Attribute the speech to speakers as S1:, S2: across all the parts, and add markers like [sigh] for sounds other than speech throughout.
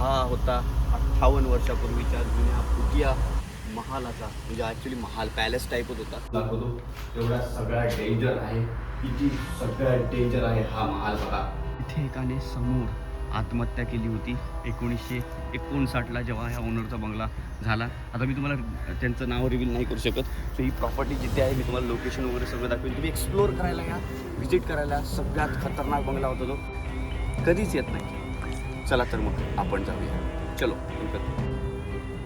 S1: हा होता अठ्ठावन्न वर्षापूर्वीच्या जुन्या भुतिया महालाचा. म्हणजे ॲक्च्युली महाल पॅलेस टाईपच होता दाखवतो. एवढा सगळा डेंजर आहे. किती सगळ्यात डेंजर आहे हा महाल बघा. इथे एकाने समोर आत्महत्या केली होती. एकोणीसशे एकोणसाठला जेव्हा ह्या ओनरचा बंगला झाला. आता मी तुम्हाला त्यांचं नाव रिव्हील नाही करू शकत. सो ही प्रॉपर्टी जिथे आहे मी तुम्हाला लोकेशन वगैरे सगळं दाखवेन. तुम्ही एक्सप्लोअर करायला या व्हिजिट करायला. सगळ्यात खतरनाक बंगला होता तो. कधीच येत नाही. चला तर मग आपण जाऊया. चलो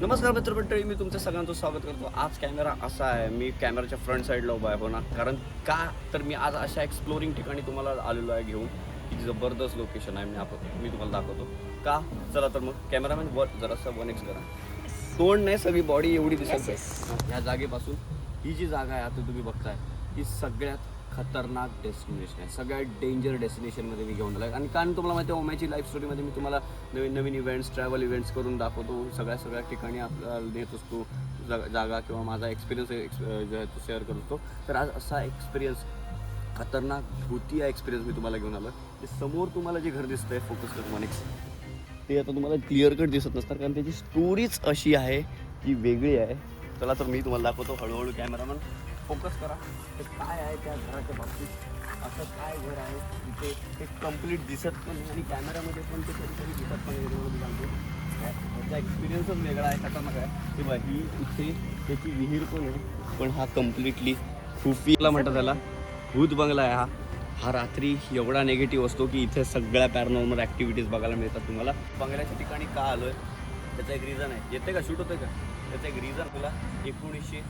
S1: नमस्कार मित्रमंडळी मी तुमचं सगळ्यांचं स्वागत करतो. आज कॅमेरा असा आहे मी कॅमेराच्या फ्रंट साईडला उभा आहे ना. कारण का तर मी आज अशा एक्सप्लोरिंग ठिकाणी तुम्हाला आलेलो आहे घेऊन की जबरदस्त लोकेशन आहे. मी आपण मी तुम्हाला दाखवतो. का? चला तर मग कॅमेरामॅन वर जरासं वन एक्स करा. तोंड नाही सगळी बॉडी एवढी दिसत आहे ह्या जागेपासून ही जी जागा आहे आता तुम्ही बघताय ही सगळ्यात खतरनाक डेस्टिनेशन आहे. सगळ्यात डेंजर डेस्टिनेशनमध्ये मी घेऊन आलो आणि कारण तुम्हाला माहिती आहे ओम्याची लाईफ स्टोरीमध्ये मी तुम्हाला नवीन नवीन इव्हेंट्स ट्रॅव्हल इव्हेंट्स करून दाखवतो. सगळ्या सगळ्या ठिकाणी आपल्याला नेत असतो. जा- जागा किंवा माझा एक्सपिरियन्स जो आहे तो शेअर करतो तर आज असा एक्सपिरियन्स खतरनाक भूतिया एक्सपिरियन्स मी तुम्हाला घेऊन आलो ते समोर तुम्हाला जे घर दिसतं आहे फोकस कर ते आता तुम्हाला क्लिअर कट दिसत नसतात कारण त्याची स्टोरीच अशी आहे की वेगळी आहे. चला तर मी तुम्हाला दाखवतो हळूहळू कॅमेरामॅन फोकस करा. ते काय आहे त्या घराच्या बाबतीत? असं काय घर आहे? तिथे ते कंप्लीट दिसत पण आणि कॅमेरामध्ये पण ते कधीतरी दिसत पण नाही. सांगतो. त्याचा एक्सपिरियन्सच वेगळा आहे. खतरनाक आहे. की बा ही इथे त्याची विहीर पण आहे. पण हा कम्प्लिटली खुफीला म्हणतात त्याला. भूत बंगला आहे हा. हा रात्री एवढा नेगेटिव्ह असतो की इथे सगळ्या पॅरानॉर्मल ॲक्टिव्हिटीज बघायला मिळतात तुम्हाला. बंगल्याच्या ठिकाणी का आलो आहे त्याचं एक रिझन आहे. येते का? शूट होतं का? त्याचं एक रिझन तुला एकोणीसशे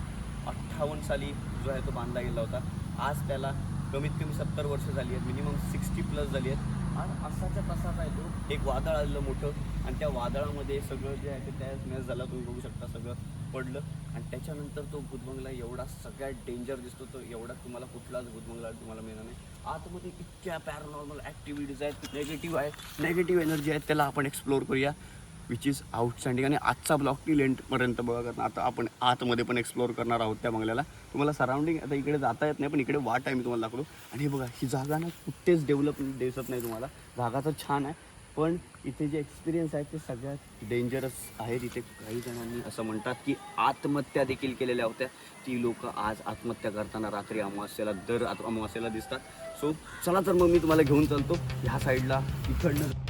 S1: अठ्ठावन्न साली जो आहे तो बांधला गेला होता. आज त्याला कमीत कमी सत्तर वर्ष झाली आहेत मिनिमम सिक्स्टी प्लस झाली आहेत. आणि असाच्या तसाच आहे तो. एक वादळ आलेलं मोठं. आणि त्या वादळामध्ये सगळं जे आहे ते त्याच मॅच झाला. तुम्ही बघू शकता सगळं पडलं. आणि त्याच्यानंतर तो भूतबंगला एवढा सगळ्यात डेंजर दिसतो. तो एवढा तुम्हाला कुठलाच भूतबंगला तुम्हाला मिळणार नाही. आतमध्ये इतक्या पॅरानॉर्मल ॲक्टिव्हिटीज आहेत निगेटिव्ह आहेत नेगेटिव्ह एनर्जी आहेत. त्याला आपण एक्सप्लोअर करूया. विच इज आउटस्टँडिंग आणि आजचा ब्लॉक टी लेंटपर्यंत बघा कारण आता आपण आतमध्ये पण एक्सप्लोअर करणार आहोत त्या बंगल्याला. तुम्हाला सराउंडिंग आता इकडे जाता येत नाही पण इकडे वाट आहे मी तुम्हाला दाखवतो. आणि हे बघा ही जागा ना कुठेच डेव्हलप दिसत नाही तुम्हाला. जागा तर छान आहे पण इथे जे एक्सपिरियन्स आहे ते सगळ्यात डेंजरस आहे. तिथे काही जणांनी असं म्हणतात की आत्महत्या देखील केलेल्या होत्या. ती लोक आज आत्महत्या करताना रात्री अमावस्याला दर आत- दिसतात. सो चला तर मग मी तुम्हाला घेऊन चालतो. ह्या साईडला इकडनं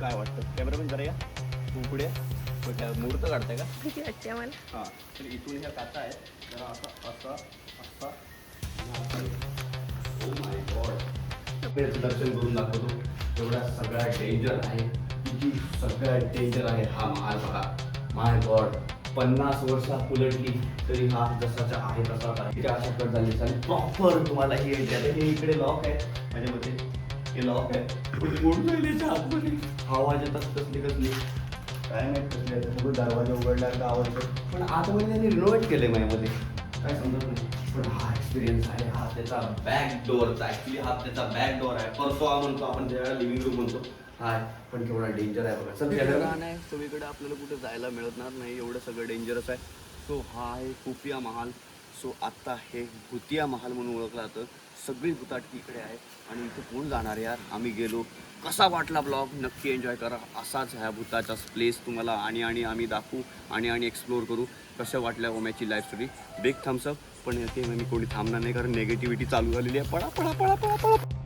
S1: काय वाटतं? कॅमेरामॅन जरा या. तू पुढे मुहूर्त काढताय का? [laughs]
S2: किती वाटते मला.
S1: हां. तर इथून ह्या काचा आहेत. जरा असा असा असा. ओ माय गॉड त्याचं दर्शन करून दाखवतो. एवढा सगळा डेंजर आहे. किती सगळ्यात डेंजर आहे हा महाल बघा. माय गॉड पन्नास वर्षा उलटली तरी हा जसाचा आहे तसाच आहे. इथे अशा कट झाली चालेल. प्रॉपर तुम्हाला हे हे इकडे लॉक आहे. माझ्या मते हे। लॉक आहे पण मोडून जाईल याच्या आतमध्ये आवाज येतात कसली कसली काय माहीत कसले सगळं दरवाजा उघडला का आवाज येतो पण आतमध्ये त्यांनी रिनोव्हेट केलंय माझ्यामध्ये काय समजत नाही. पण हा एक्सपिरियन्स आहे हा त्याचा बॅक डोअरचा ऍक्च्युली हा त्याचा बॅक डोअर आहे. परसो म्हणतो आपण ज्यावेळेला लिव्हिंग रूम म्हणतो. हाय पण केवढा डेंजर आहे बघा. चल रान आहे सगळीकडे आपल्याला कुठे जायला मिळणार नाही. एवढं सगळं डेंजरस आहे. सो हा आहे कुपिया महाल. सो आत्ता हे भूतिया महाल म्हणून ओळखलं जातं. सगळी भूताटकी इकडे आहे आणि इथे कोण जाणार यार? आम्ही गेलो. कसा वाटला ब्लॉग? नक्की एन्जॉय करा. असाच ह्या भूताचा प्लेस तुम्हाला आणि आणि आम्ही दाखवू आणि आणि एक्सप्लोअर करू कसं वाटल्या ओम्याची life story big thumbs up पण ते मी कोणी थांबणार नाही कारण नेगेटिव्हिटी चालू झालेली आहे. पळा पळा पळा पळा पळा.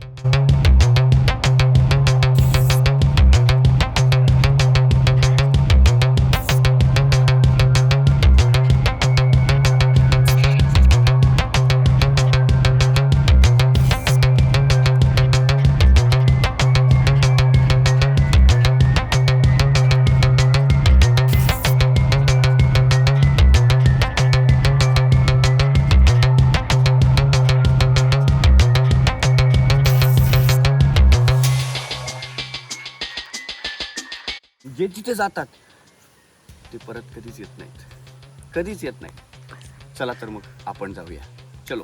S1: ते तिथे जातात. ते परत कधीच येत नाहीत. कधीच येत नाही चला तर मग आपण जाऊया. चलो.